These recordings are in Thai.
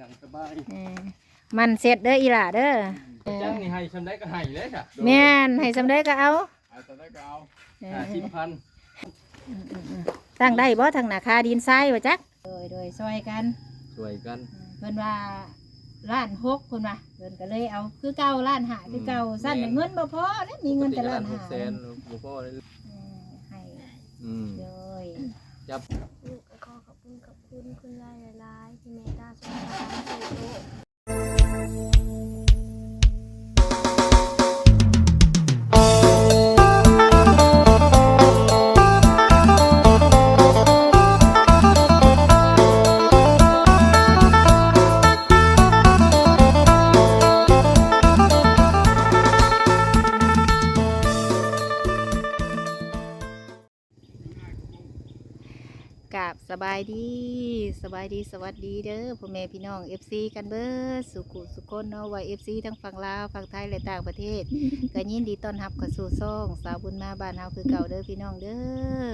หนังสบายเออมันเสร็จเด้ออีหล่าเด้อเออจ้างนี่ให้ชำได้ก็ให้เลยค่ะแม่นให้สำได้ก็เอาเอาชำได้ก็เอาเออห้าสิบพันตั้งได้บ่ทางหนาคาดินทรายว่าจักโดยโดยซอยกันช่วยกัน เพิ่นว่าล้านหกเพิ่นว่าเพิ่นก็เลยเอาคือเก่าล้านหาคือเก่าสั้นเงินบ่พอแล้วมีเงินแต่ล้านหาแสนหลวงพ่อเลยเออให้อืม โดย จับ ลูกก็ขอขอบคุณขอบคุณคุณยายห ลา บสบายดีสบายดีสวัสดีเด้อพ่อแม่พี่น้อง FC กันเบิดสุขุสุคนเนาะว่า FC ทั้งฝั่งลาวฝั่งไทยและต่างประเทศก็ยินดีต้อนรับเข้าสู่ซ่องสาวบุญมาบ้านเฮาคือเก่าเด้อพี่น้องเด้อ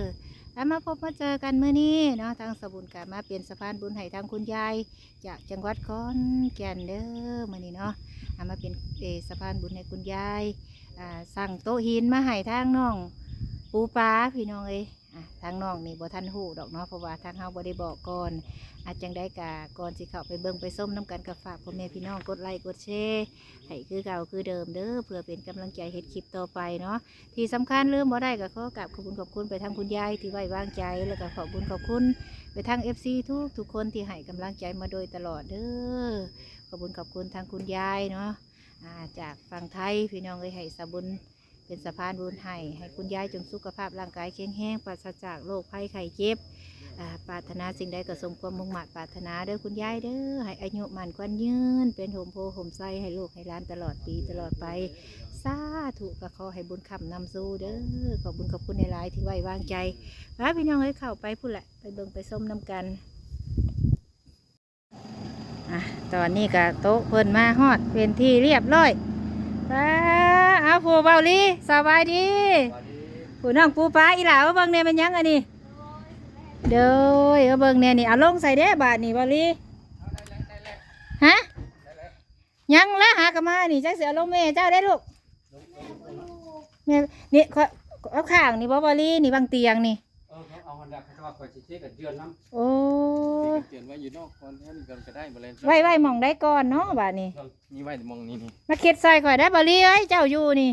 เอามาพบมาเจอกันมื้อนี้เนาะทางสาวบุญกามาเปลี่ยนสะพานบุญให้ทางคุณยายจากจังหวัดขอนแก่นเด้อมื้อนี้เนาะเอามาเป็นเออสะพานบุญให้คุณยายอ่าสั่งโต๊ะหินมาให้ทางน้องปูปลาพี่น้องเอ้ยอะ ทางน้องนี่บ่ทันหูดอกเนาะเพราะว่าทางเฮาบ่ได้บอกก่อนอาจจังได้กะก่อนสิเข้าไปเบิ่งไปส้มน้ำกันกับฝากพ่อแม่พี่น้องกดไลค์กดแชร์ให้คือเก่าคือเดิมเด้อเพื่อเป็นกำลังใจเฮ็ดคลิปต่อไปเนาะที่สำคัญลืมบ่ได้ก็ขอกราบขอบคุณขอบคุณไปทางคุณยายที่ไว้วางใจแล้วก็ขอบคุณขอบคุณไปทาง FC ทุกทุกคนที่ให้กำลังใจมาโดยตลอดเด้อขอบคุณขอบคุณทางคุณยายเนาะจากฝั่งไทยพี่น้องเลยให้สบุญ เป็นสะพานบุญให้ให้คุณยายจงสุขภาพร่างกายแข็งแรงปราศจากโรคภัยไข้เจ็บปรารถนาสิ่งใดก็สมความมุ่งมั่นปรารถนาเด้อคุณยายเด้อให้อายุมันกวันยืน เป็นโหมโพโหมไส้ให้ลูกให้ล้านตลอดปีตลอดไปสาธุก็ขอให้บุญคำนำสู้เด้อขอบบุญขอบคุณในหลายที่ไว้วางใจพาพี่น้องให้เข้าไปพูดแหละไปเบิ่งไปส้มน้ำกันอะตอนนี้ก็โต๊ะเพิ่นมาฮอดเป็นที่เรียบร้อยไป เอาผูเบาลีสบายดีผู้น้องปูปลาอีหลาเอาเบิ่งเนี่ยเป็นหยังอันนี้เด้อเอาเบิ่งเนี่ยนี่เอาลงใส่เด้บาทนี่เบาลีฮะยังละหากะมานี่จักเสียลงแม่เจ้าได้ลูกแม่นี่ขอเอาข้างนี่บ่บอลี่นี่บางเตียงนี่ เออเขาเอาหันดักเขาว่าคอยสิเช็คกับเดือนน้ำโอ้เตือนไว้อยู่นอกคนแค่นี้กันก็ได้มาเลยไว้ไว้หมองได้ก่อนเนาะบาดนี้ นี่ไว้มองนี่นี่มาเค็ดใส่ข่อยได้บอลี่เอ้ยเจ้าอยู่นี่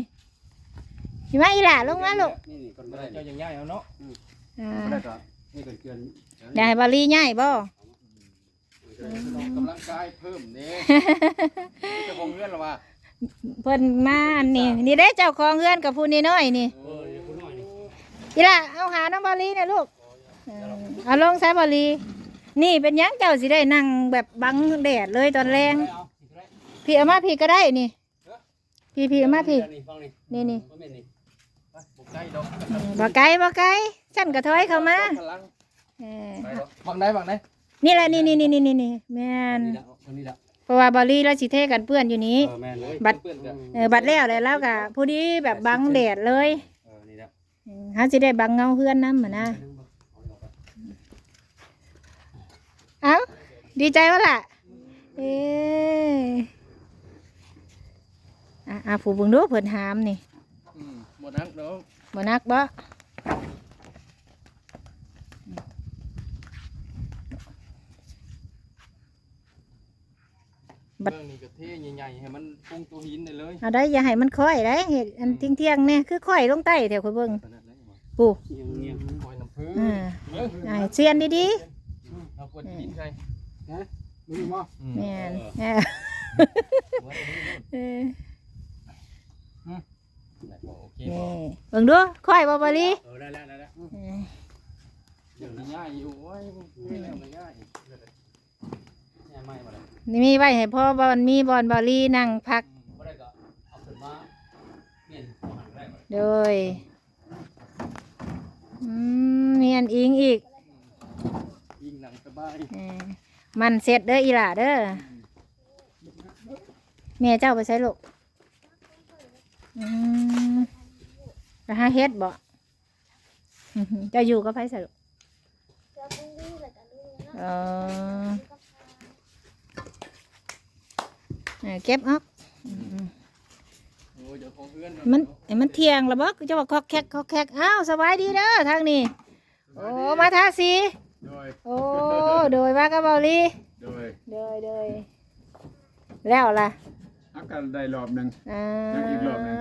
สิมาอีหล่าลงมาลูกนี่นี่คนได้เจ้ายังง่ายเอาเนาะอ่าได้ก็นี่ก็เตือนได้ให้บอลี่ใหญ่บ่ออกกำลังกายเพิ่มเนี่ยจะคงเงื่อนหรอวะเพิ่นมาอันนี่ นี่ได้เจ้าของเฮือนกับผู้นี่น้อยนี่เออเดี๋ยวคุณหน่อยนี่อีหล่าเอาหาน้องบอลี่นะลูก เออเอาลงใส่บอลี่นี่เป็นหยังเจ้าสิได้นั่งแบบบังแดดเลยตอนแรงเอาสิได้พี่เอามาพี่ก็ได้นี่ พี่พี่เอามาพี่ นี่ฟังนี่นี่นี่บ่แม่นนี่ไปบุกได้ดอกบ่ไกลบ่ไกลฉันก็ถอยเข้ามาพลังเออไปดอกบังได้บังได้นี่แหละนี่นี่นี่นี่นี่นี่แม่นนี่ละเอานี่ละเพราะว่าบอลลี่แล้วสิเทกันเปื้อนอยู่นี้เออแม่นเลยบัดเพื่อนกันเออบัดแล้วเลยแล้วก็ผู้ดีแบบบังแดดเลยเออนี่ละเออหาสิได้บังเงาเฮือนน้ำเหมือนนะ เอ้า ดีใจวะล่ะ เอออะอะผู้เบุงดูเพิ่นหามนี่อืมหมดนักเนาะบ่นักบ่เรื่องนี้ก็เทใหญ่ๆให้มันปุ้งตัวหินได้เลยเอาได้อย่าให้มันค่อยได้เห็ดอันเที่ยงเที่ยงๆเนี่ยคือค่อยลงใต้แถวค่อยเบิ่งขนาดนั้นบ่ปู่เอียงเอียงปล่อยน้ำพื้นอ่า เอออ่าเสียนดี เราควรกินใช่ฮะมึงมั้ๆแม่นเออเออโอเคนี่เบิ่งดูค่อยบ่บ่ลีเออได้แล้วได้แล้วเออเดี๋ยวนี้ง่ายอยู่โอ้ยไม่แล้วไม่ง่ายง่ายไม่มาเลยนี่มีไว้ให้พ่อบอลมีบอลบอลลี่นั่งพักบ่ได้ก็เอาขึ้นมาเปลี่ยนหัวหันได้บ่โดยอืมมีอันอิงอีกยิง หนังสบายเออมันเสร็จเด้ออีหล่าเด้อแม่เจ้าไปใช้ลูกอืมแล้วหาเฮ็ดบ่เจะอยู่กับไผใส่ลูกเจ้าปุ้งดื้อเลยกันดื้อเนาะเออก็พาอเก็บออกอืม โอ้ยเดี๋ยวของเพื่อนมันไอ้มันเที่ยงแล้วบ่กูจะว่าคอกแคกคอกแคกอ้าวสบายดีเด้อทางนี้โอ้มาทาสีโด ยโอ้โดยว่ากับเบาลีโดยโดยโดยแล้วล่ะอักกันได้รอบหนึ่ง อ่ายังอีกรอบหนึ่ง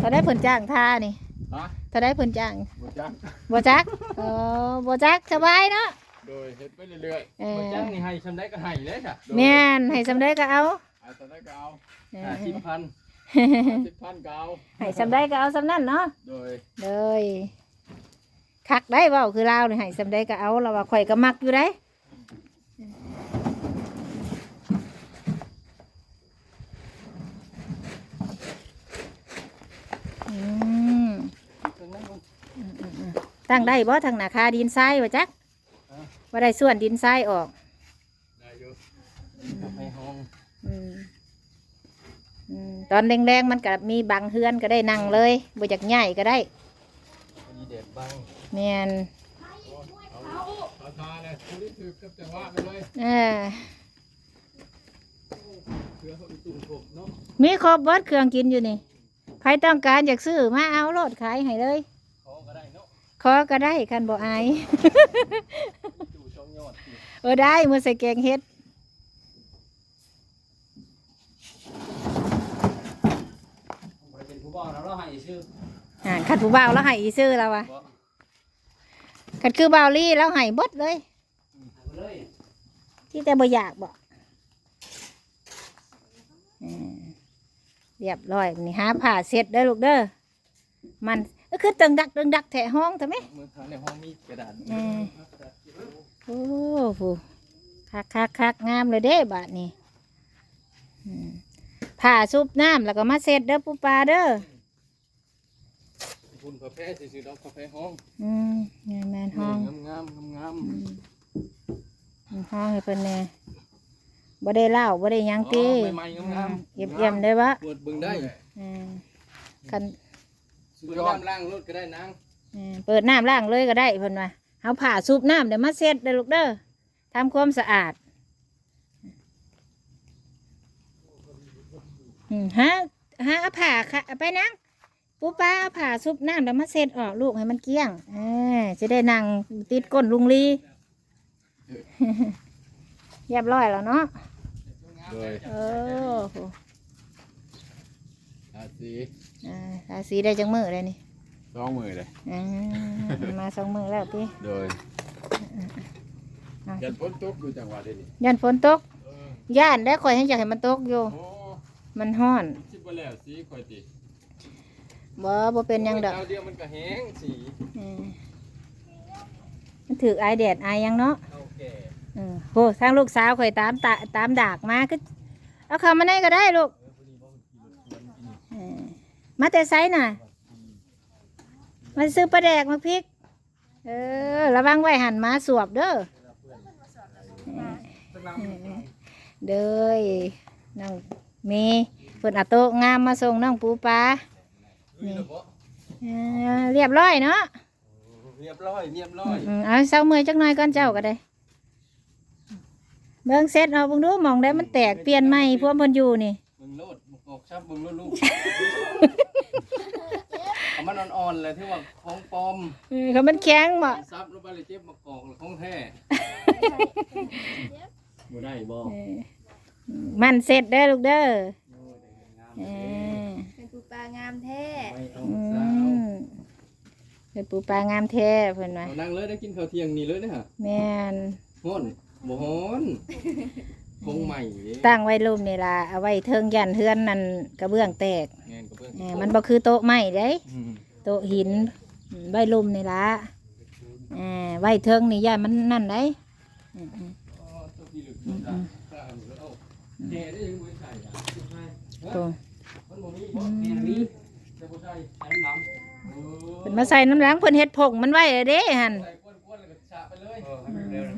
ถ้าได้ผลจ้างท่านี่ฮะถ้าได้ผลจ้างบ่จักบ่จักเออบ่จักสบายเนาะโดยเฮ็ดไปเรื่อยเอบ่อจ้างนี่ให้ชำได้ก็ให้เลยจ้ะแม่นให้สำได้ก็เอาๆเอาตอนนั้นก็เอาเออห้าสิบพันสิบพันก็เอาให้สำได้ก็เอาสำนั่นเนาะโดย เลย คักได้เว้าคือลาวนี่ให้สำได้ก็เอาเราว่าข่อยก็มักอยู่ได้อืมตรงนั้นบ่ตั้งได้บ่ทางหนาคาดินทรายว่าจักอ่าว่าได้ส่วนดินทรายออกได้อยู่ให้ห้องอืมอืมตอนแรงๆมันก็มีบางเฮือนก็ได้นั่งเลยบ่จากใหญ่ก็ได้มีเด็ดบ้าง แม่นเอาทาเลยคุณนี่ถือกับจังหวะไปเลยเออเพื่อเขาอีตุ่มผมเนาะมีครบเบิดเครื่องกินอยู่นี่ใครต้องการอยากซื้อมาเอาโลดขายให้เลยขอก็ได้เนาะขอก็ได้คันบ่อายดูช่องยอดสิเออได้มือใส่แกงเฮ็ดบ่ได้เป็นผู้บ่าวแล้วเราให้ชื่ออ่าคันผู้บ่าวแล้วให้อีซื้อแล้ววะ บ่คันคือบ่าวลี่แล้วให้เบดเลยเอาเลยที่แต่บ่อยากบ่อืมเรียบร้อยนี่หาผ้าเสร็จเด้อลูกเด้อมันก็คือตึงดักตึงดักแถะห้องทำไมมือทางในห้องมีกระดาษเออโอ้โหคักคักคักงามเลยเด้บาทนี้อืมผ่าซุปน้ำแล้วก็มาเสร็จเด้อปูปลาเด้อ คุณกาแฟสิๆดอกกาแฟห้องอืมงามแมนห้องงามๆงามอืมอืมห้องให้เพิ่นแหน่บ่ได้เหล้าบ่ได้หยังๆติอ๋อใหม่ๆงามเยี่ยมเยี่ยมๆได้ปะๆเปิดเบิ่งได้อืมคันสุดยอดล่างรถก็ได้นางอืมเปิดน้ำล้างเลยก็ได้เพิ่นว่าเอาผ่าซุปน้ำเดี๋ยวมาเสร็จเด้อลูกเด้อทำความสะอาดอืมฮะฮะเอาผ่าค่ะเอาไปนัง ปูป้าเอาผ่าซุปน้ำเดี๋ยวมาเสร็จออกลูกให้มันเกลี้ยงเออจะได้นั่งติดก้นลุงลีเรียบร้อยแล้วเนาะโดยเออโหทาสีอ่าทาสีได้จังมือเลยนี่สองมือเลยอ่ามาสองมือแล้วพี่โดยยันฝนตกอยู่จังหวะนี้นี่ยันฝนตกเออย่านได้คอยให้อยากให้มันตกอยู่โอ้มันห้อนคิดว่าแล้วสีค่อยติ บ่บ่เป็นหยังดอกโยดาวเดียวมันก็แห้งสีเออมันถือไอายแดดไอายหยังเนาะเท่าแก่เออโหทางลูกสาวคอยตามตาตามดากมาก็เอาเข้ามาได้ก็ได้ลูกเออมาแต่ไซน่ะมาซื้อปลาแดกมาพริก เออ ระวังไว้หันมาสวบเด้อเด้อน้องมีเพิ่นเอาโต๊ะงามมาส่งน้องปูปลา นี่เออเรียบร้อยเนาะเรียบร้อยเรียบร้อยอืมเอาเศร้ามือจักหน่อยก่อนเจ้าก็ได้เบิ่งเสร็จเอาเบิ่งดูหมองได้มันแตกเปลี่ยนใหม่พวกเพิ่นอยู่นี่มึงโลดมึงออกชับมึงโลดลูกเอามันอ่อนๆเลยที่ว่าของปลอมเออเขามันแข็งบ่ซับลงไปเลยเจ็บมากอกเลยของแท้บ่ได้บ่เออมันเสร็จเด้อลูกเด้อเออเป็นปูปลางามแท้ไม่เอาอืสาวมเป็นปูปลางามแท้เพิ่นว่าเอานั่งเลยได้กินข้าวเที่ยงนี่เลยนะฮะแม่นฮ้อนบ่ฮ้อนคงใหม่เด้ตั้งไว้รูมนี่ล่ะเอาไว้เทิงยันเฮือนนั่นกระเบื้องแตกงานกับเพื่อนเออมันบ่คือโต๊ะไม้เด้ อืมโต๊ะหินอืมไว้รูมนี่ล่ะเออไว้เทิงนี่ย่านมันนั่นได้อืมอ๋อตัวพี่ลึกตัวจ้าข้าหนูเอาแก่ได้ยังบ่ใส่อะสุดท้ายๆตั เออเพิ่นมาใส่น้ำล้างเพิ่นเฮ็ดผงมันไว้เด้หั่นใส่กวนๆแล้วก็ฉะไปเลยเออให้มันเร็วนะ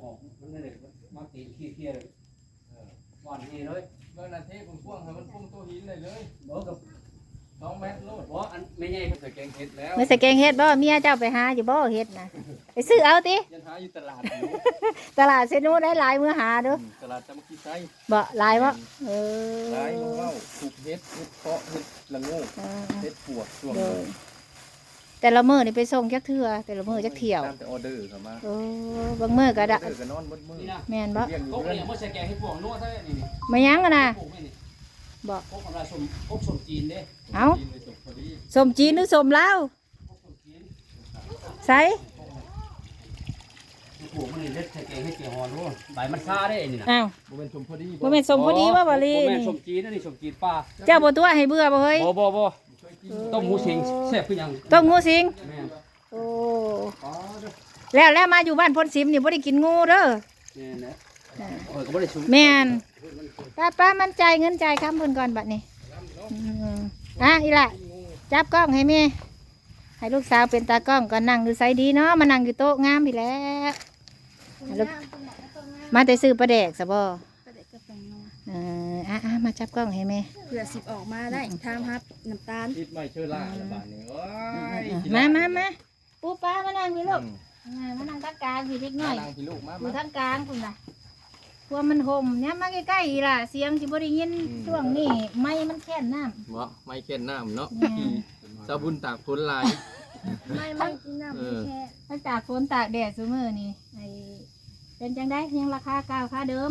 ออกมันนั่นแหละมาตีขี้เคียเลยเออวันนี้เลยเมื่อนาทีผมพ่วงให้มันพุ่งตัวหินเลยเลยบ่กับ สองเมตรโลดบ่อันไม่ใหญ่ใส่แกงเห็ดแล้วเมื่อใส่แกงเฮ็ดบ่เมียเจ้าไปหาอยู่บ่เฮ็ดนะไปซื้อเอาติยันหาอยู่ตลาดอยู่ตลาดเซนูได้หลายมือหาเด้อตลาดจำกีไซบ่หลายบ่เออหลายมงเล่าถูกเฮ็ดเฮ็ดเพาะเฮ็ดละโงูเออเฮ็ดปวกช่วงเด้อแต่ละมื้อนี่ไปส่งจักเทื่อแต่ละมื้อจักเที่ยวตามแต่ออเดอร์เข้ามาโอ้บางมื้อก็อได้อเดอร์ก็นอนบนมือนี่นะแม่นบ่เลี้ยงอยู่โต๊ะเรือนเนี่ยเมื่อใส่แกงให้พวกนวดใช่ไหมนี่นี่มายังกันน่ะปลูกไม่นี่ บ่พวกของเราชมพวกชมจีนเด้เอ้ากินเลยจบพอดีสมจีนหรือสมลาวพวกชมจีนไสปลูกมันนี่เล็ดใส่แกงให้เกี่ยวหอนรู้ใบมันซ่าได้นี่นะอ้าวบ่เป็นชมพอดีบ่แม่นสมพอดีว่าบ่ลีบ่แม่นนี่ชมจีนนะนี่ชมจีนป้าเจ้าบ่ตัวให้เบื่อบ่เฮ้ยบ่บ่บ่ต้มหมูสิงแซ่บขึ้นยังต้มงูสิงแม่นโอ้อ๋อเด้อแล้วแล้วมาอยู่บ้านพ้นสิมนี่บ่ได้กินงูเด้อแม่น ป้าป้ามันจ่ายเงินจ่ายคำเพิ่นก่อนบัดนี้อืมอะอีหละจับกล้องให้แม่ให้ลูกสาวเป็นตากล้องก็นั่งอยู่ไสดีเนาะมานั่งอยู่โต๊ะงามพี่แหล้วคุณลูกงามคุณหมอแล้วก็งามมาแต่ซื้อปลาแดกซะบ่ประเด็กกระแปงนัวเอออะอะมาจับกล้องให้แม่เผื่อสิบออกมาได้ทามครับน้ำตาลคิดไม่เชื่อล่าละบาดนี้โอ้ยมามามาปูป้ามานั่งพี่ลูกอ่ามานั่งตั้งกลางพี่เล็กน้อยนางพี่ลูกมาอยู่มาทั้งกลางคุณล่ะ พวมันห่มเนี่ยมาใกล้ๆอีล่ะ เสียงสิบ่ได้ยินอืมช่วงนี้ไม่มันแค่นน้ำบ่ไม่เข็นน้ำเนาะแม่สาบุญตากฝนลาย ไม่ไม่กินน้ำไม่แค่ถ้าตากฝนตากแดดซุมื้อนี่ไอเป็นจังได้ยังราคาเก่าค่าเดิม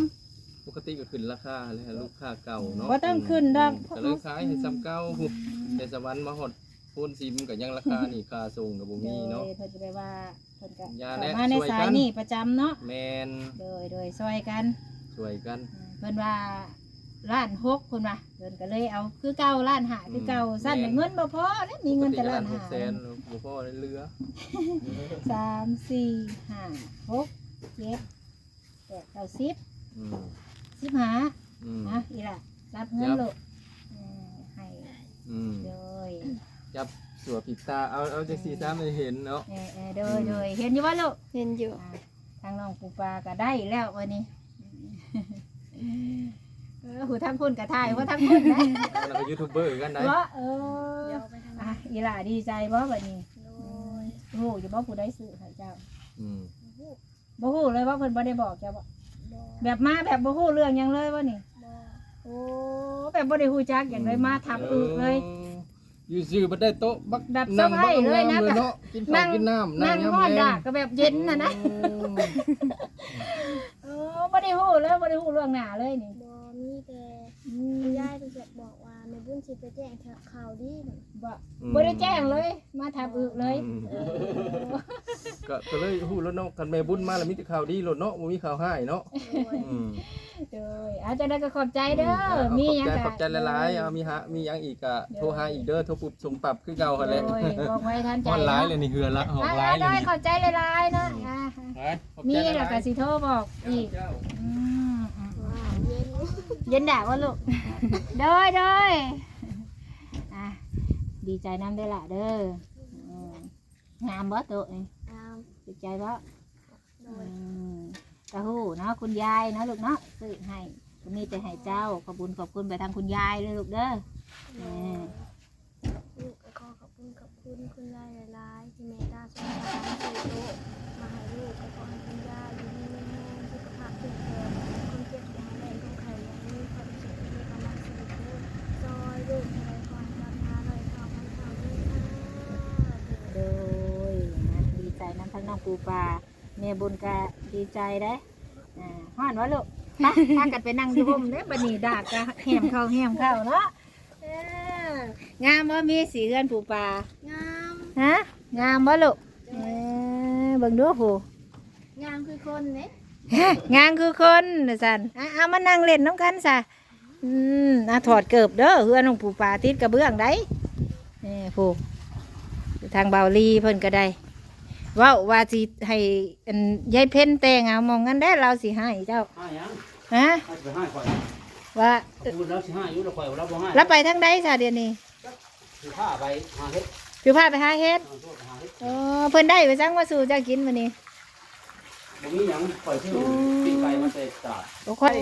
ปกติก็ขึ้นราคาเลยฮะลูกค้าเก่าเนาะบ่ต้องขึ้นดอก ก็เลยขายให้ซ้ำเก่าหุบแต่สวรรค์มาฮอดพูนซิมก็ยังราคานี่ค่าส่งก็บ่มีเนาะโดยเพิ่นจะไปว่าเพิ่นก็อย่าเข้าแนะมาในช่วยสากัยนนี่ประจำเนาะแมนโดยโดยซอยกัน ช่วยกัน เพิ่นว่าล้านหกเพิ่นว่าเพิ่นก็เลยเอาคือเก่าล้านหาคือเก่าสั้นเงินบ่พอแล้วมีเงินแต่ล้านหหาแสนบ่พอได้เหลือ สามสี่ห้าหกเจ็ดแปดเก้าสิบอืมสิบห้าอืม นะอีล่ะรับเงินครับ ลูกเออให้อืมโดยจับสัวผิดตาเอาเอาจังซี่ซะไม่เห็นเนาะ เออเออโดยโดยเห็นอยู่ว่าลูกเห็นอยู่อ่าทางน้องปูปลาก็ได้แล้ววันนี้ เออหูทั้งพุ่นกระทายว่าทั้งพุ่นนะเราก็ยูทูบเบอร์กันได้ว่าเออเดี๋ยวไปทางอะนั้นอีหล่าดีใจบ่วันนี้โดยโอ้ยบ่ผู้ได้ซื้อให้เจ้าอืมบ่ฮู้เลยว่าเพิ่นบ่ได้บอกเจ้าบ่บอแบบมาแบบบ่ฮู้เรื่องหยังเลยว่านี่บอโอ้แบบบ่ได้ฮู้จักอย่างเลยมาทับอึเลยอยู่ซื่อบ่ได้โต๊ะบักแบบเซอร์ไพรส์เลยนะงเนาะกินข้าวกินน้ำนั่งยามฮอดแลดากก็แบบเย็นน่ะนะโอ้ บ่ได้ฮู้เลยบ่ได้ฮู้เรื่องหน้าเลยนี่บอมีแต่อืม ยายไปจะบอกว่าแม่ บุญสิไปแจ้งข่าวดีน่ะบ่บ่ได้แจ้งเลย มาทับอึเลยอืมเออก็ก็เลยฮู้แล้วเนาะกันแม่บุญมาแล้วมีแต่ข่าวดีโลดเนาะบ่มีข่าวร้ายเนาะโดยอืมโดยอาจจะได้ก็ขอบใจเด้อมีหยังขอบใจก็ขอบใจหลายๆเอามีฮะมีหยังอีกก็โทรหาอีกเด้อโทรปุบส่งปรับคือเก่าหั่นแหละโดยบอกไว้ทันใจฮอดหลายเนาะเลยนี่เหือละหอกหลาอ่ายเลได้ยขอบใจหลายๆเนาะอ่านี่ขอบมีใจหแล้วลายก็สิโทรบอกอีกเจ้าอืมอืมว้าวเย็น เย็นด่าว่าลูกโดยโดยอะดีใจน้ำได้อละเด้ออืมงามบ่ตัวนี่อามดีใจบ่โดอืยมกะฮู้เนาะคุณยายเนาะลูกเนาะซื้อให้ก็มีแต่ให้เจ้าขอบคุญขอบคุณไปทางคุณยายเลยลูกเด้อ โดยลูกก็ขอขอบคุณขอบคุณคุณยายหลายๆที่เมตตาสงสารสู่โล ทั้งน้องปูปลาเมียบุญกะดีใจได้อ่าฮ้อนวะลูกไปพากันไปนั่งอยู่ห่มเด้อบัดนี้ดากกะแหมเข้าแหมเข้าเนาะเอองามบ่มีสีเฮือนปูปลางามฮะงามบ่ลูกเออเบิ่งดูผูงามคือคนเนี่ยงามคือคนน่ะสันอะเอามานั่งเล่นน้ำกันซะอืมอะถอดเกิบเด้อเฮือนของปูปลาติดกระเบื้องได้นี่ผู้ทางเบาลีเพิ่นก็ได้ เว่าว่าสิให้อันยายเพ่นแต่งเอามองกันได้เราสิให้เจ้าให้ยังฮะให้ไปให้ข่อยว่าพูดแล้วสิให้อยู่แล้วข่อยรับบ่ให้แล้วไปทางใดซะเดี๋ยวนี้คือผ้าไปหาเฮ็ดคือพาไปหาเฮ็ดเอาโทษหาเฮ็ดอ๋อเพิ่นได้ไปสั่งมาสู่เจ้ากินมื้อนี้บ่มีหยังข่อยชื่อปิ้งไก่มาใส่ตาดโอ้ค่อย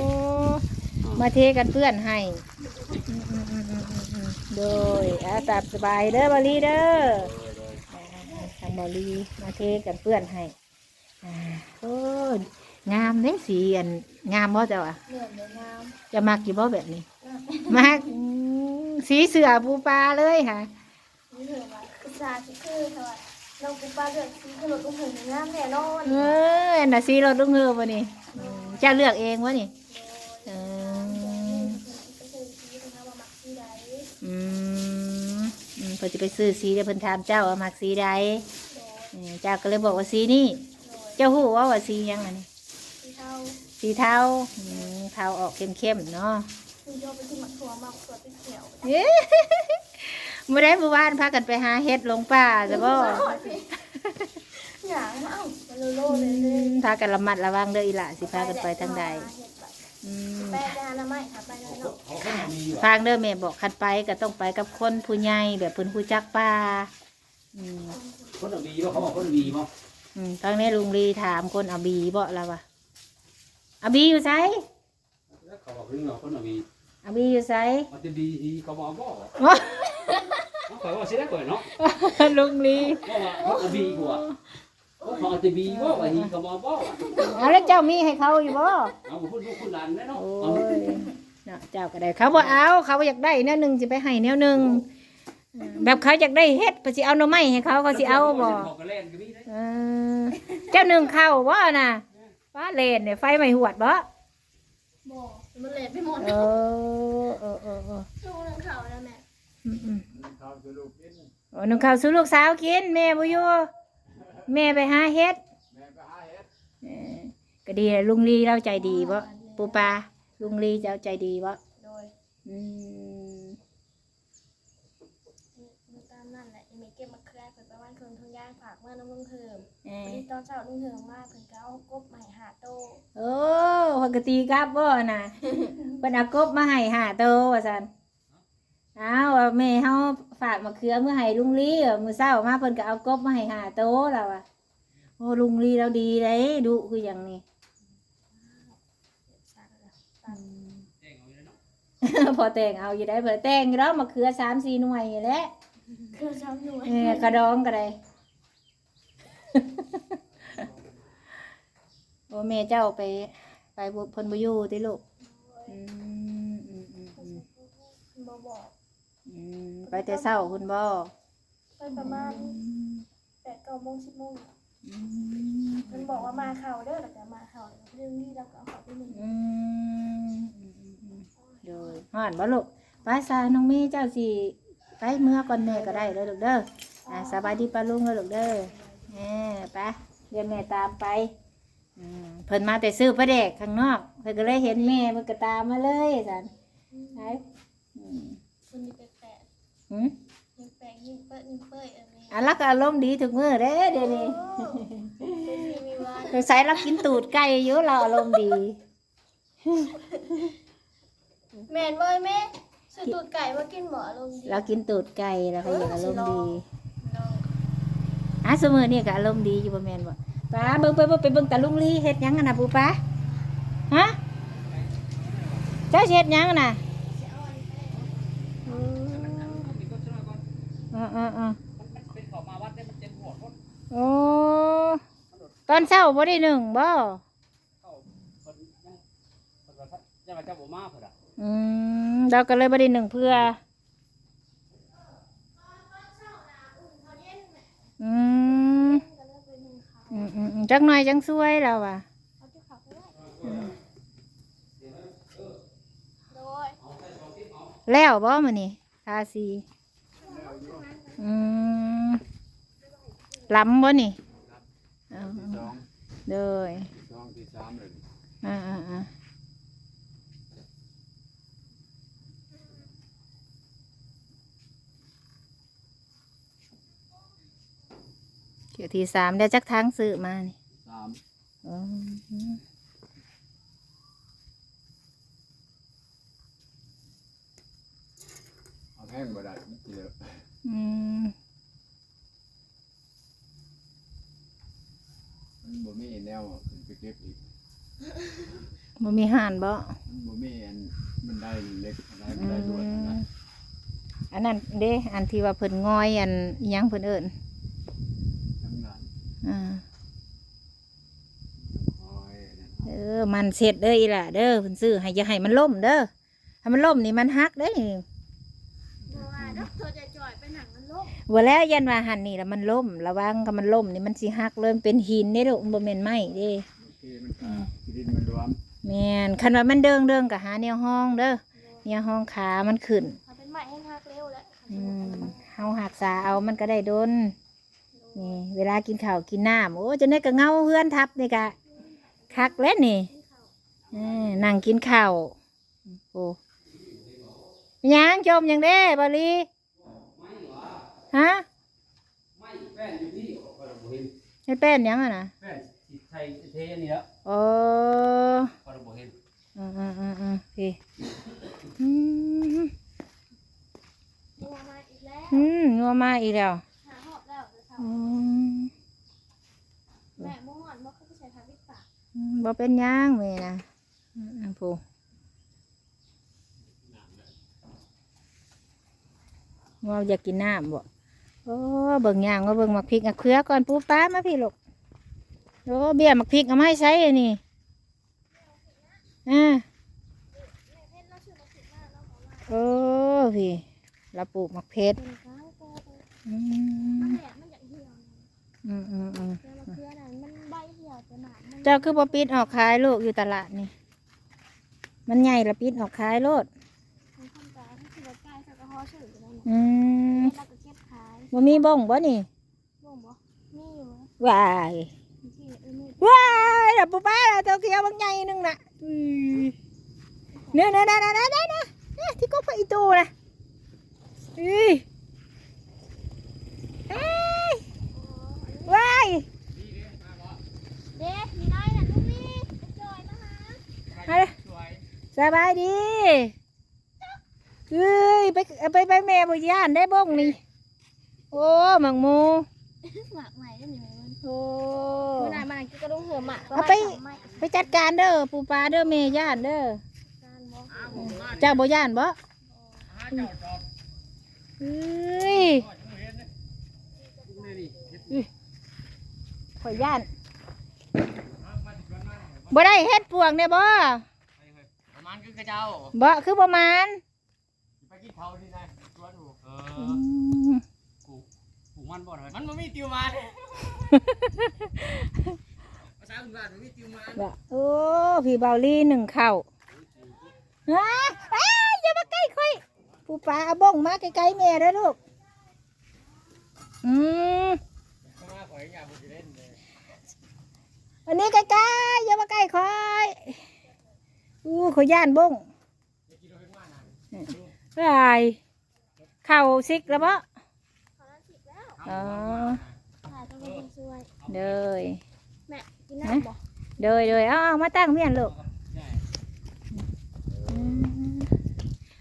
มาเทกันเพื่อนให้อืมอืมอืมอืมอืมโดยอาตามสบายเด้อบาลีเด้อ โดยโดยอ่าทางบาลีมาเทกันเพื่อนให้อ่าโอ้ยงามเด้สีอันงามบ่เจ้าอะ เหนื่อยเลยน้จะมักกี่บ่แบบนี้มักอืมสีเสือปูปลาเลยค่ะำนี่เหนื่อยว่ะอุตส่าห์สิคือเท่าไหร่เรากูปลาเดือดสีขนมตุ้งหืนน้ำแน่นอนเอออันน่ะสีรถลุงเฮือบ่นี่อืมเจ้าเลือกเองวะนี่ เออไปซื้อสีนะคะว่ามักสีใดอืมอืมเพิ่นสิไปซื้อสีเดี๋ยวเพิ่นถามเจ้าว่ามักสีใดโดย เออเจ้าก็เลยบอกว่าสีนี่โดยเจ้าฮู้ว่าว่าสีหยังอันนี้สีเทาสีเทาอืมเทาออกเข้มๆเนาะคือโยไปที่หมักถั่วหมักถั่วเป็นเขียวเอ๊ะมื่อได้เมื่อวานพากันไปหาเฮ็ดลงป่าจะบ่หยางมาเอ้ามาโลโลเลยเลยพากันระมัดระวังเด้ออีหล่ะสิพากันไปทางใดอืมแปะไปหาหน้าไม้ค่ะไปเลยเนาะเขาเขามีว่ะทางเด้อแม่บอกคันไปก็ต้องไปกับคนผู้ใหญ่แบบเพิ่นผู้จักป่า อืมคนมีว่าเขาบอกคนมีมั้งอืมทางนี้ลุงลีถามคนเอาบีบ่แล้ววะเอาบีอยู่ไสเขาบอกเรื่องคนมีเอาบีอยู่ไส มันจะดีทีเขาบอกบ่โอ้เขาบอกสิได้ก่อนเนาะลุงลีว่าว่าเขาเอาบีกว่าเขาเอาแต่บีว่าว่าฮีเขาบอกบ่เอาแล้วเจ้ามีให้เขาอยู่บ่เอาพูดลูกคุณหลานแน่เนาะโอ้เอายเนาะเจ้าก็ได้เขาบ่เอาเขาบ่อยากได้แนวหนึงสิไปให้แนวหนึง แบบเขาอยากได้เฮ็ดเพิ่นสิเอาหน่อไม้ให้เขาเขาสิเอาบ่เขาก็เล่นก็มีได้เออเจ้าหนึ่งเข้าบ่น่ะฟ้าเลนเนี่ยไฟไม่หวดบ่บอกมันเละไปหมดเออเออเออเออช่วงนั้นเขาแล้วแม่อืมอืมเขาจะลูกกินโอ้หนึ่งข้าวสู่ลูกสาวกินแม่บ่อยู่แม่ไปหาเฮ็ดแม่ไปหาเห็ดเออก็ดีเลยลุงลีเราใจดีบ่ปูปลาลุงลีเจ้าใจดีบ่โดยอืม ดูตามนั่นแหละอีเมเก็บมาเคลียร์เปิดประมาณคนทุงย่างผักเมื่อน้ำลุงเถิม เอ วันอนี้ตอนเช้าลุงเถิมมากเพิ่นก็เอากบใหม่หาโตโอ้ปกติกลับบ่น่ะเพิ่นเอากบมาให้ห้าโตว่าซั่นอ้าวว่าแม่เฮาฝากมะเขือมื้อให้ลุงลีเอามื้อเช้ามาเพิ่นก็เอากบมาให้ห้าโตแล้วอะโอ้ลุงลีเราดีเลยดุคืออย่างนี้สาดแล้วตัดแจ้งเอาไว้เนาะพอแต่งเอาอยู่ได้เผื่อแต่งอยู่แล้วมาเขือสามสี่หน่วยอยู่แหล้วคือช้ำหน่วยเออกระดองก็ได้ โอ้แม่เจ้าไป ไปบุเพนบุยูติลูกอืมอืมอืมอืมบ่บอกอืมไปแต่เช้าคุณบ่ไปประมาณแปดเก้าโมงสิบโมงอืมมันบอกว่ามาเข่าเด้อแล้วก็มาเข่าแล้วก็เรื่องนี้แล้วก็เอาเขาไปหนึ่งอืมอืมอืมอืมโดยห่อนบ่ลูกไปซาน้องเมีเจ้าสิไปเมื่อก่อนแม่ก็ได้เลยลูกเด้ออ่าสบายดีปะลุงเลยลูกเด้อ แหมไปเดี๋ยวแม่ตามไปอืมเพิ่นมาแต่ซื้อปลาแดกข้างนอกเพิ่นก็เลยเห็นแม่เพิ่นก็ตามมาเลยสันไปอืมคนนี้แปลกหืมๆยิ่งแปลกยิ่งเปิ้ลยิ่งเป้ยอันนี้อันลักก็อารมณ์ดีทุกมื้อเด้เดี๋ยวนี้เป็นมีมีวันสงสัยเรากินตูดไก่เยอะเราอารมณ์ดี แม่นบ่แม่ซื้อตูดไก่มากินบ่อารมณ์ดี เรากินตูดไก่เราก็อยากอารมณ์ดีล องอะสมือนี่ก็อารมณ์ดีอยู่บ่แม่นบ่ป้าเบิ่งไปเบิ่งไปเบิ่งตาลุงลีเฮ็ดหยังกันน่ะปูป้าฮะเจ้าสิเฮ็ดหยังกันน่ะอืออืออือมันเป็นเขามาวัดได้มันเจ็บหัวคนโอ้ตอนเช้าบ่ได้หนึ่งบ่เขาคนยังคนว่าจะมาเจ้าบ่มาเพิ่นอะอืมเราก็เลยบ่ได้หนึ่งเพื่อ อืมก็เลิกไปหนึ่งเขาอืมอืมอืมจักหน่อยจังสวยเราอะเอาที่เขาไปไว้โดยแล้วบ่มื้อนี้ทาสีอืมล้ำบ่นี่เอาที่สองเด้อสองที่สามเลยอ่าอ่า เกี่ยวที่สามได้จักทางซื้อมานี่สามอ๋อเอาแห้งบ่ได้มันเยอะอืมมันบ่มีแนวขึ้นไปเก็บอีกมันมีห่านบ่มันบ่มีอันมันได้เล็กอะไรอืมันได้ด่วนอันนั้นมอันนั้นเด้ อันที่ว่าเพิ่นงอยอันอิหยังเพิ่นเอิ้น ทำงาน อ่า เออ มันเสร็จเด้ออีหล่ะเด้อเพิ่นซื้อให้อย่าให้มันล่มเด้อถ้ามันล่มนี่มันหักเด้อนี่บัวดอกเธอจะจ่อยไปหนังมันโลกว่าแล้วยันว่าหันนี่แล้วมันล่ม ระวังกับมันล่มนี่มันสิหักเริ่มเป็นหินเด้อลูกมันบ่แม่นไม้เด้ที่มันขาดินมันรวมแม่นคันว่ามันเดิงเดิงก็หาแนวห้องเด้อแนวห้องขามันขึ้นเขาเป็นใหม่ให้ฮักเร็วแล้วอืมเฮาหักษาเอามันก็ได้โดนนี่เวลากินข้าวกินน้ำโอ้จะได้ก็เงาเฮือนทับนี่กะคักแล้วนี่เออ นั่งกินข้าวโอ้ยังจมยังเด้บาลีฮะไม่แป้นอยู่ที่ก็เราบ่เห็นให้แป้นยังอะนะแป้นสิไทยเทนี่แล้วโอ้ก็เราบ่เห็นอืมอืมอืมอืมพี่อืมบัวมาอีกแล้วอืมนัวมาอีกแล้วหาหอบแล้วเดี๋ยวเช้าอืมแม่ม่วนบ่เข้าไปใช้ทางวิปากอืมบ่เป็นหยังแม่นะ อืมอืมผู้ว่าอยากกินน้ำบ่โอ้เบิ่งย่างว่าเบิ่งหมักพริกอะเครือก่อนปูป้ามาพี่ลูกโอ้เบี้ยหมักพริกเอามาให้ใช้อันนี่อ่าแม่เพชรเราชื่อมาผิดมากแล้วบอกว่าโอ้พี่เราปลูกหมักเพชรเป็นก้าวโตไปอืมันมแหลมมันอยากเหี่ยวอืมอืมอืมแต่มะเขือน่ะมันใบเหี่ยวแต่หนามันเจ้าคือบ่ปิดออกขายลูกอยู่ตลาดนี่ มันใหญ่ละปิดออกขายโลดมันทำตาถ้าคือว่าใกล้สักกระหอชื่ออยู่แล้วนะอืมแล้วก็เก็บขายบ่มีบ้งบ่นี่บ่งบ่มีอยู่นะว้ายที่เออมีว้ายดับปุ๊ป้าเจ้าเขียวบางใหญ่นึงน่ะอือเนี่ยเนี่ยเนี่ยเนี่ยเนี่ยเนี่ยเนี่ยที่ก็ไปอีตูนะอุ้ยเอ้ยว้าย เด็กมีน้อยน่ะลูกนี่ไปจอยมาหา มาเลย สบายดีเอ้ยไปไปไปแม่บ่ย่านได้บ้งนี่ โอ้หมังมูหมากใหม่ได้หนึ่งมันโอ้เมื่อนานมากินกระดุมเหือหมากเอาไปไปจัดการเด้อปูปลาเด้อแม่ย่านเด้อการบ่เจ้าบ่ย่านบ่หาเจ้าจอบเฮ้ยก็จะเห็นนะนี่นี่เฮ็ดข่อยย่านหามาที่บ้านมาเนี่ยบ่ได้เฮ็ดปวงเนี่ยบ่ไปเฮ้ยประ มาณคือกระเจ้าบ่คือประมาณไปกินเขาที่ไหนตัวดูเออือมปลูกมันบ่เลยมันบ่มีติวมาเลยภาษาบ้านมันมีติวมาบ่โอ้พี่เบาลี่หนึ่งเข่าอ้าอ้าอย่ามาใกล้ข่อยปูปลาเอาบ้องมาใกล้ๆแม่เด้อลูกอืมเข้ามาข่อยอยากบ่สิเล่นเลยอันนี้ใกล้ๆอย่ามาใกล้ข่อย อู้ข่อยย่านบ้องจะกินเอาไปมานะไายเข่าซิกแล้วบ่ขอรับสิบแล้วอ๋อถ่ายต้องเป็นคนช่วยเด้ยแม่กินน้ำบ่เด้ยเด้ยเอาเอามาตั้งเมียนลูกใช่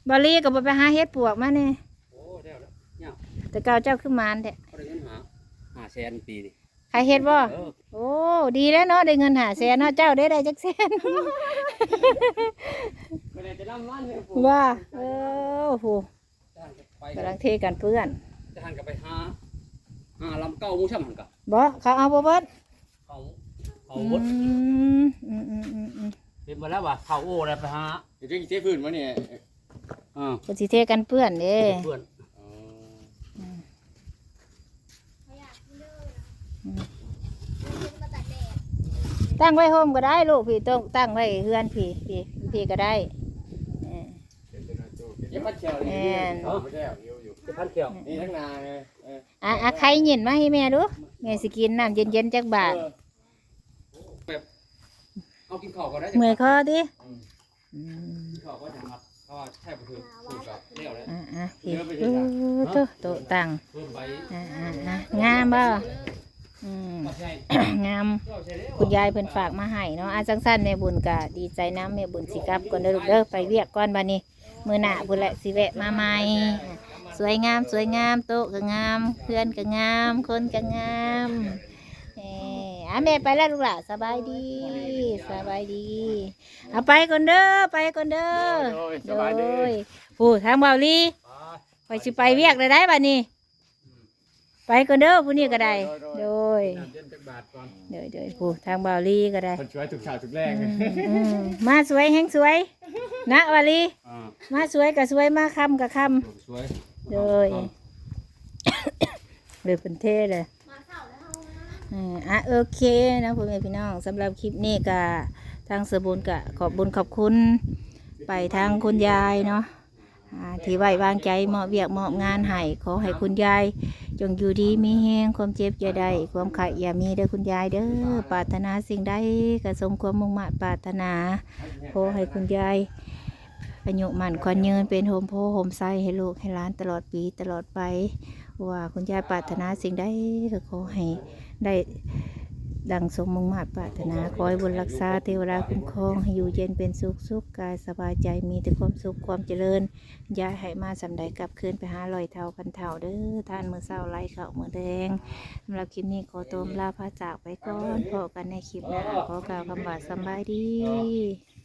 บอลลี่ก็บ่ไปหาเฮ็ดปวกมาเนี่ยโอ้เดี๋ยวแล้วแต่เก่าเจ้าคือหมานแท้เขาได้เงินหาหาแสนปีนี่ ใครเฮ็ดบ่เออโอ้ดีแล้วเนาะได้เงินหาแสนเนาะเจ้าได้ได้จักแสนไม่ได้จะนำมันเลยผมว่าเออโหจะหันไปกำลังเทกันเพื่อนจะหันกลับไปหาหาลำเก้าหมูช่ำหันกับบ่เขาเอาบ่เบิดเขาเขาอืหมดมอืมอืมอืมอืมเป็นมาแล้วว่ะเขาโอ้อะไรไปหาเดี๋ยวจะเจ๊พื้นวะเนี่ยอ่าเพิ่นสิเทกันเพื่อนเด้เพื่อน เขาอยากกินเด้อนะกินมา ตัดแดดตั้งไว้โฮมก็ได้ลูกพี่ต้องตั้งไว้เฮือนพี่พี่พี่ก็ได้เออเจ๊พัดเชียวแม่นเออไม่ได้เอาอยู่อยู่จะพันเกี่ยวนี่ทั้งนาไงเอออะอะใครเย็นมาให้แม่ดูแม่สิกินน้ำเย็นๆจักบาทเอากินข้าวก็ได้เมื่อยคอติกินข้าวก็จะมัดเพราะว่าแทบบ่ถือถูกกับเลี้ยวเลยอะอะพี่เออโตโตตังเพิ่มไปอะอะอะงามบ่อืมก็ใช่ งามก็ใช่แล้วคุณยายเพิ่นฝากมาให้เนาะอาจังสั้นแม่บุญกะดีใจน้ำแม่บุญสิกลับก่อนเด้อลูกเด้อไปเวียกก่อนบัดนี้มื้อหน้าพุ่นแหละสิแวะมาใหม่อะสวยงามสวยงามโต๊ะก็งามเพื่อนก็งาม คนก็งามเอออะแม่ไปแล้วลูกหล่ะสบายดีสบายดีเอาไปก่อนเด้อไปก่อนเด้อโดยสบายดีโดยผู้ทางเบาลีไปสิไปเวียกเลยได้บัดนี้ ไปก่อนเด้อผู้นี้ก็ได้ โดย น้ำเย็นจากบาทก่อนโดยโดยผู้ทางบาวลีก็ได้คนช่วยทุกชาวทุกแรงอืมมาสวยแห้งสวย นะวาลีอ่ามาสวยก็สวยมาคำก็คสวยำเลยเลยเป็นเท่เลยมาเศร้าแล้วเฮานะอ่าอะโอเคนะพ่อแม่พี่น้องสำหรับคลิปนี้ก็ทางสบุญก็ขอบบุญขอบคุณ ไปทางคุณยายเนาะอ่า ที่ไว้วางใจเหมอบเวียกมอบงานให้ขอให้คุณยาย จงอยู่ดีมีแหงความเจ็บอย่าได้ความไข่อย่ามีเด้อคุณยายเด้อปรารถนาสิ่งใดก็สมความมุ่งมั่นปรารถนาขอให้คุณยายอายุมั่นขวัญยืนเป็นโฮมโพโฮมไซให้ลูกให้ล้านตลอดปีตลอดไป ว่าคุณยายปรารถนาสิ่งใดก็ขอให้ได้ ดังสมมุ่งมาตรปรารถนาคอยบุญรักษาเทวดาคุ้มครองให้อยู่เย็นเป็นสุขสุขกายสบายใจมีแต่ความสุขความเจริญยายให้มาสำใดกลับคืนไปหาลอยเท่าพันเท่าเด้อท่านมือเศร้าไล่เข่ามือแดงสำหรับคลิปนี้ขอตัวลาพระจากไปก่อนพบกันในคลิปหน้าขอกล่าวคำว่าสบายดี